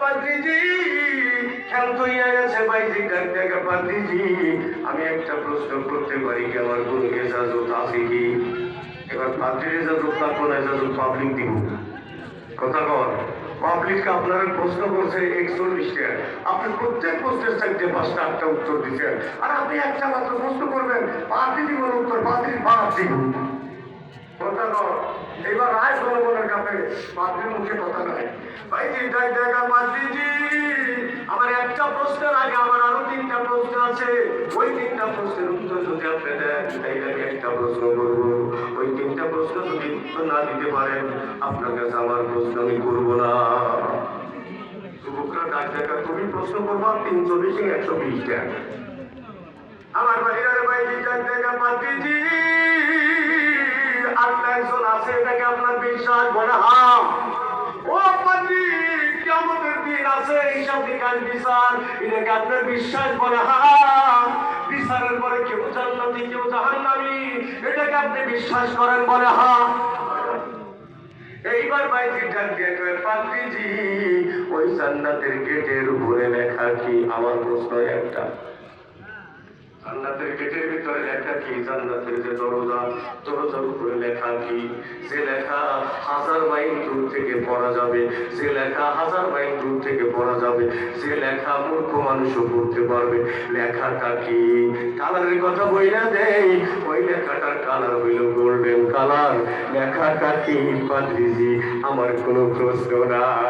পাত্রীজি ক্ষান্ত হইয়া গেছে বাইজি ডাকা পাত্রীজি আমি একটা প্রশ্ন করতে পারি কি, আমার কোন এজাজত আছে কি? এবার পাত্রীর এজাজত না কোন এজাজত পাবলিক দিব? কথা কর পাবলিক আপনার প্রশ্ন করছে একচল্লিশটা। আপনি প্রত্যেক প্রশ্নের চাইতে পাঁচটা, আটটা উত্তর দিচ্ছেন। আর আপনি একটা মাত্র প্রশ্ন করবেন পাঁচটি দিব উত্তর পাঁচ দিব কথা কর এবার রায় জনগণের কাছে পাত্রীর মুখে কথা নাই ভাই চিন্তাই দেখা পাত্রীজি আমার একটা প্রশ্নের আগে আমার আরও তিনটা প্রশ্ন আছে। ওই তিনটা প্রশ্নের উত্তর যদি আপনি দেন তাইলে আমি একটা প্রশ্ন করব। ওই তিনটা প্রশ্ন যদি উত্তর না দিতে পারেন, আপনার কাছে আমার প্রশ্ন আমি করব না। যুবকরা ডাক দেখা, তুমি প্রশ্ন করব তিন চল্লিশ একশো বিশটা আমার বাড়ির বাইরে ডাক দেখা একজন আছে এটাকে আপনার বিশ্বাস বলে, হাম। ও পাত্রী কেমতের দিন আছে এইসব নিকাশ বিচার। এটাকে আপনার বিশ্বাস বলে, হাম। বিচারের পরে কেউ জান্নাতি, কেউ জাহান্নামী। এটাকে আপনি বিশ্বাস করেন বলে হ্যাঁ এইবার বাইরে ডাক দিয়ে পাত্রীজি, ওই জান্নাতের গেটের উপরে লেখা কি? আমার প্রশ্ন একটা। জান্নাতের গেটের ভিতরে লেখা কি? জান্নাতের যে দরজা, দরজার উপরে লেখা কি? যে লেখা, হাজার মাইল দূর থেকে পড়া যাবে। যে লেখা, হাজার মাইল দূর থেকে পড়া যাবে। যে লেখা, মূর্খ মানুষও পড়তে পারবে। লেখাটা কি? কালারের কথা বইলা দেই। ওই লেখাটার কালার হইল গোল্ডেন কালার। লেখাটা কি, পাদ্রিজি? আমার কোনো প্রশ্ন না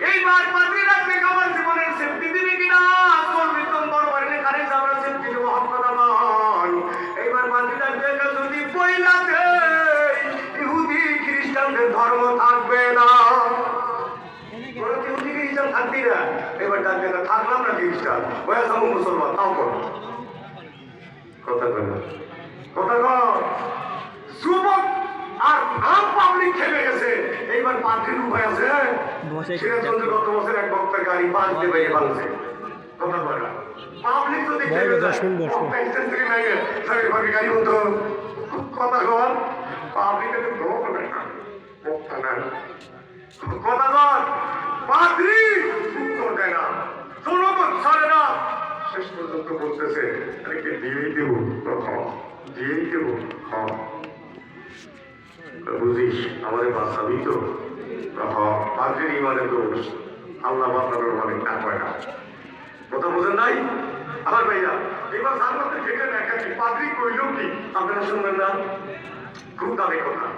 এইবার পাত্রী রাখবে আমার জীবনের সেফটি দিবি কিনা? তোর বেতন বড় বাড়িতে কারে যাবার সেফটি দেবো হক আমার এইবার পাত্রী রাখবে যদি পয়লাতে ইহুদি, খ্রিস্টানদের ধর্ম থাকবে না। ইহুদি, খ্রিস্টান থাকবি ডাকবে না থাকলাম না খ্রিস্টান। হয়ে যাব মুসলমান আর আম পাবলিক খেলে গেছে। এইবার পাত্রীর উপায় আছে। সিরাজগঞ্জে গত বছর এক বক্তার গাড়ি পাঁচ দেবে ভাঙছে কথা পাবলিক লাগে সারি ভাবে গাড়ি হতো কথা কর পাবলিক তো করবে না। বক্তা না। কথা কর পাত্রী উত্তর দেয় না। জনগণ ছাড়ে না। শেষ পর্যন্ত বলতেছে আরেককে দিয়েই দেবো? দিয়েই দেবো? হ্যাঁ বুঝিস, আমাদের বাঁচাবি তো। পাত্রের ইমানের দোষ। আল্লাহ বাঁচানোর মানে না কয় না। কথা বোঝেন নাই? আমার ভাইয়া, এবার জান্নাতের ঘেটে দেখা কি পাদ্রি কইল কি আপনারা শুনবেন না? খুব দামি কথা।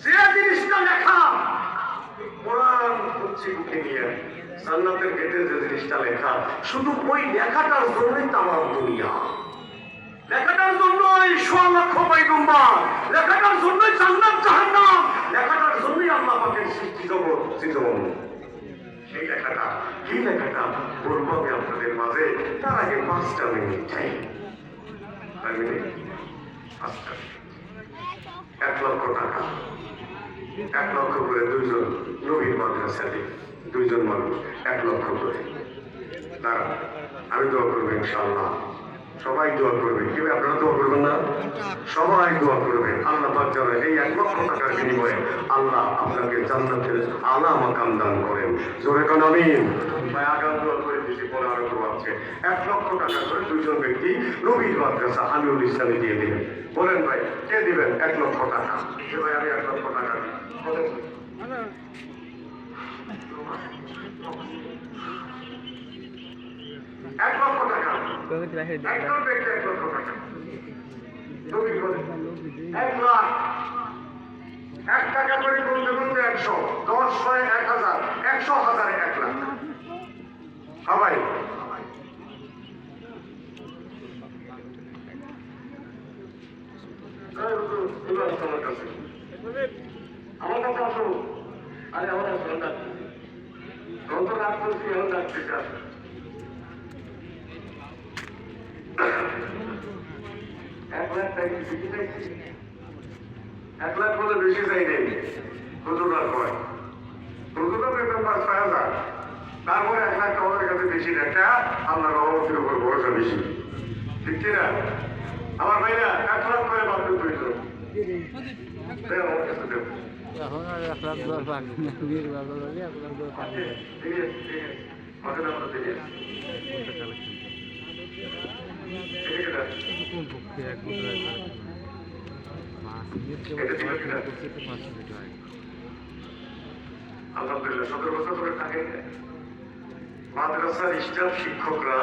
সে জিনিসটা লেখা। কোরআন হচ্ছে বুকে নিয়ে। যে জিনিসটা লেখা, শুধু ওই লেখাটার জন্যই তামাম দুনিয়া। পাইগম্বর লেখাটার জন্যই জান্নাত জাহান্নাম। লেখাটার জন্যই আল্লাহ লেখাটা, কি লেখাটা? আপনাদের মাঝে। তার আগে পাঁচটা এক লক্ষ টাকা। এক লক্ষ করে দুইজন নবীর মাদ্রাসাতে, দুইজন মানুষ, এক লক্ষ করে। দাঁড়া আমি দোয়া করব ইনশাআল্লাহ। সবাই দোয়া করবে। কীভাবে আপনারা দোয়া করবেন না? সবাই দোয়া করবেন আল্লাহ পাক যেন এই এক লক্ষ টাকার বিনিময়ে আল্লাহ আপনাকে জান্নাতের আলা মাকাম দান করেন। জোরে কোন আমিন? ভাই, আগাম দোয়া করে দিয়েছি পরে আরও দোয়া আছে। এক লক্ষ টাকা করে দুইজন ব্যক্তি নবীর মাদ্রাসা আমিউল ইসলামে দিয়ে দিবেন বলেন ভাই, কে দিবেন এক লক্ষ টাকা? ভাই, আমি এক লক্ষ টাকা দিই। বলেন। এক লক্ষ টাকা। এক লক্ষ টাকা। এক টাকা করে গুনতে গুনতে একশো। দশ ছয় এক হাজার। একশো হাজারে এক লাখ। সবাই। আমার কাছে। আসো আরে আমার সন্তান রাখতেছি আমার ডাক্তার এক লাখ টাকা বেশি চাইছি? এক লাখ বলে বেশি চাই নেই হুজুরার কয় হুজুরা বেতন পাঁচ ছয় হাজার? তারপরে এক লাখ আমাদের কাছে বেশি একটা আল্লাহ রহমতের উপর ভরসা বেশি। ঠিক কিনা আমার ভাইরা এক লাখ করে বাধ্য করেছিল এখন আর এক লাখ দশ পারবি বিয়ের ব্যাপার এক লাখ দশ পারবি ঠিক আছে ঠিক আছে মাঝে আমরা দেখে ঠিক আছে মাদ্রাসার স্টাফ শিক্ষকরা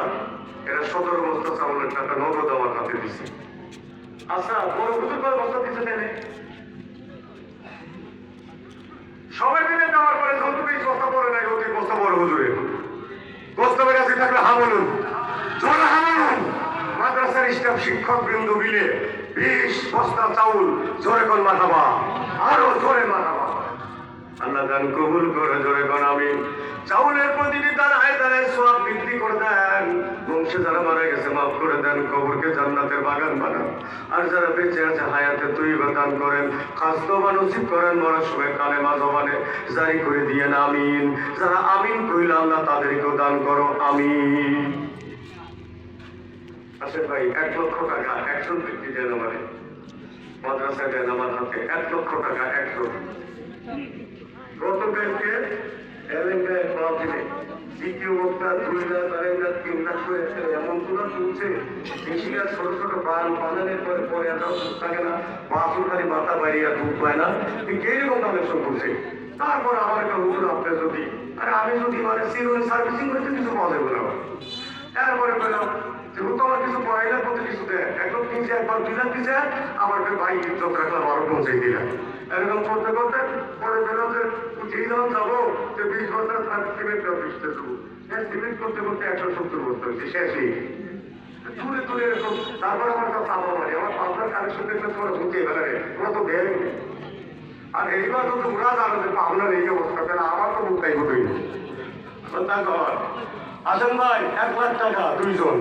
এরা সতেরো বছর চাউলের টাকা নগদ আমার হাতে দিছে আচ্ছা বড় হুজুর কয় বছর দিছে সবাই মিলে দেওয়ার পরে যৌতুক এই বস্তা পড়ে নাই অতি বস্তা বড় হুজুরে বস্তাবের কাছে থাকলে হা বলুন জোরে হা বলুন মাদ্রাসার স্টাফ শিক্ষক বৃন্দ মিলে বিশ বস্তা চাউল জোরে কর মাথাবা আরও জোরে মাথাবা আল্লাহ দান কবুল করে, জোরে কোন আমি। চাউলের প্রতিটি দান আয় দানের সব বৃদ্ধি করে দেন। বংশে যারা মারা গেছে, মাফ করে দেন, কবরকে জান্নাতের বাগান বানান। আর যারা বেঁচে আছে, হায়াতে তুই দান করেন। খাস্ত মানসিক করেন, মরার সময় কালে মা জবানে জারি করে দিয়ে আমিন। যারা আমিন কইল আল্লাহ তাদেরকেও দান করো, আমিন। আসেন ভাই এক লক্ষ টাকা একজন ব্যক্তি দেন আমার। হাতে এক লক্ষ টাকা একজন গতকালকে এলেঙ্গায় পাওয়া দিলে। দ্বিতীয় বক্তা দুই লাখ তিন লাখ করে এমনগুলো তুলছে বেশি গাছ ছোট ছোট পান পানানের পরে পরে দুধ থাকে না বাসুর খালি মাথা বাইরিয়া দুধ পায় না। ঠিক এইরকম করছে? তারপর আমার একটা যদি আরে আমি যদি মানে সিরোইন সার্ভিসিং করতে কিছু পাওয়া যাবে না। তারপরে পেলাম যেহেতু আমার কিছু পড়াইলার প্রতি কিছু দেয় একদম তিনশে একবার লাখ দিছে আমার ভাই ইজ্জত রাখলাম, আরও পৌঁছে দিলাম। এরকম করতে করতে পরে পেলাম যে যাব বিশ বছর সিমেন্ট দেবো সিমেন্ট করতে করতে একশো সত্তর বছর তুলে তুলে তারপর আমার কাছে আমার পাবনার কালেকশন দেখলে তোমার বুঝতে এবার ওরা তো দেয় আর এইবার তো ওরা জানো যে পাবনার এই অবস্থা, তাহলে আমার তো মুখ তাই হতোই না আসেন ভাই, এক লাখ টাকা, দুইজন।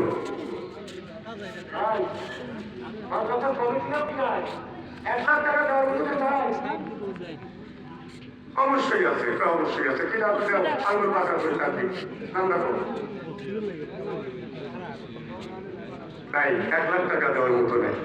টাকা অবশ্যই আছে, এটা অবশ্যই আছে। কিন্তু আপনি আঙুল পাকা করে থাকবেন আমরা করব তাই এক লাখ টাকা দেওয়ার মতো নেই।